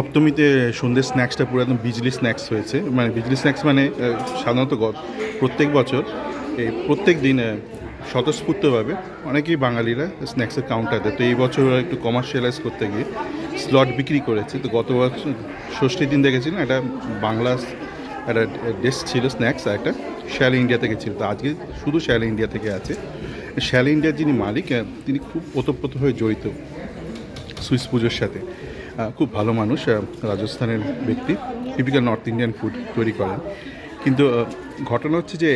সপ্তমীতে সন্ধ্যের স্ন্যাক্সটা পুরো একদম বিজলি স্ন্যাক্স হয়েছে। মানে বিজলি স্ন্যাক্স মানে সাধারণত প্রত্যেক বছর এই প্রত্যেক দিন স্বতঃস্ফূর্তভাবে অনেকেই বাঙালিরা স্ন্যাক্সের কাউন্টার দেয়। তো এই বছর একটু কমার্শিয়ালাইজ করতে গিয়ে স্লট বিক্রি করেছে। তো গত বছর ষষ্ঠীর দিন দেখেছিলাম একটা বাংলা একটা ডেস্ক ছিল স্ন্যাক্স আর একটা শ্যাল ইন্ডিয়া থেকে ছিল। তো আজকে শুধু শ্যাল ইন্ডিয়া থেকে আছে। শ্যাল ইন্ডিয়ার যিনি মালিক তিনি খুব ওতপ্রোত হয়ে জড়িত সুইস পুজোর সাথে। খুব ভালো মানুষ রাজস্থানের ব্যক্তি টিপিক্যাল নর্থ ইন্ডিয়ান ফুড তৈরি করেন। কিন্তু ঘটনা হচ্ছে যে,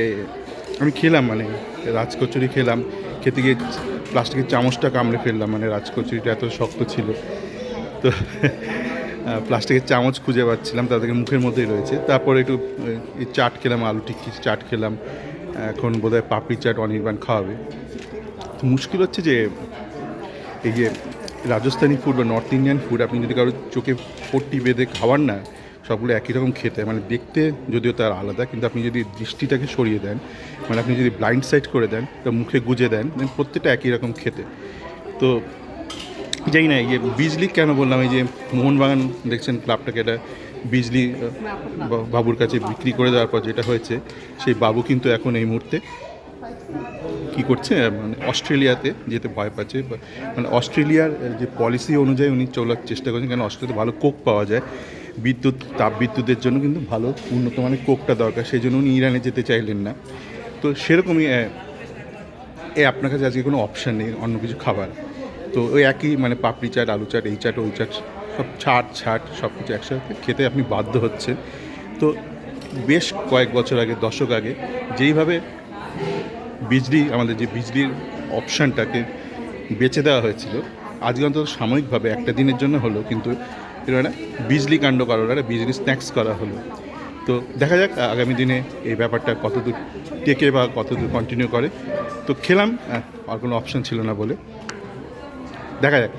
আমি খেলাম মানে রাজকচুরি খেলাম, খেতে গিয়ে প্লাস্টিকের চামচটা কামড়ে ফেললাম মানে রাজকচুরিটা এত শক্ত ছিল। তো প্লাস্টিকের চামচ খুঁজে পাচ্ছিলাম, তাদেরকে মুখের মধ্যেই রয়েছে। তারপরে একটু চাট খেলাম, আলু টিক্কি চাট খেলাম, এখন বোধহয় পাপড়ি চাট অনির্বাণ খাওয়াবে। তো মুশকিল হচ্ছে যে, এই যে রাজস্থানি ফুড বা নর্থ ইন্ডিয়ান ফুড আপনি যদি কারও চোখে পট্টি বেঁধে খাওয়ান না সবগুলো একই রকম খেতে। মানে দেখতে যদিও তার আলাদা কিন্তু আপনি যদি দৃষ্টিটাকে সরিয়ে দেন মানে আপনি যদি ব্লাইন্ড সাইড করে দেন তো মুখে গুজে দেন প্রত্যেকটা একই রকম খেতে। তো জানি না এই যে বিজলি কেন বললাম এই যে মোহনবাগান দেখছেন ক্লাবটাকে এটা বিজলি বা- বাবুর কাছে বিক্রি করে দেওয়ার পর যেটা হয়েছে সেই বাবু কিন্তু এখন এই মুহূর্তে কি করছে? মানে অস্ট্রেলিয়াতে যেতে ভয় পাচ্ছে মানে অস্ট্রেলিয়ার যে পলিসি অনুযায়ী উনি চলার চেষ্টা করছেন কারণ অস্ট্রেলিয়াতে ভালো কোক পাওয়া যায়। বিদ্যুৎ তাপ বিদ্যুতের জন্য কিন্তু ভালো উন্নত মানের কোকটা দরকার সেই জন্য উনি ইরানে যেতে চাইলেন না। তো সেরকমই এ আপনার কাছে আজকে কোনো অপশান নেই, অন্য কিছু খাবার? তো ওই একই মানে পাপড়ি চাট, আলু চাট, এই চাট, ওই চাট, সব ছাট ছাট, সব কিছু একসাথে খেতে আপনি বাধ্য হচ্ছেন। তো বেশ কয়েক বছর আগে, দশক আগে, যেইভাবে বিজলি, আমাদের যে বিজলির অপশানটাকে বেছে দেওয়া হয়েছিল, আজকে অন্তত সাময়িকভাবে একটা দিনের জন্য হলো, কিন্তু এটা একটা বিজলি কাণ্ড করার একটা বিজলি স্ন্যাক্স করা হলো। তো দেখা যাক আগামী দিনে এই ব্যাপারটা কতদূর টেকে বা কতদূর কন্টিনিউ করে। তো খেলাম আর কোনো অপশান ছিল না বলে। দেখা যাক।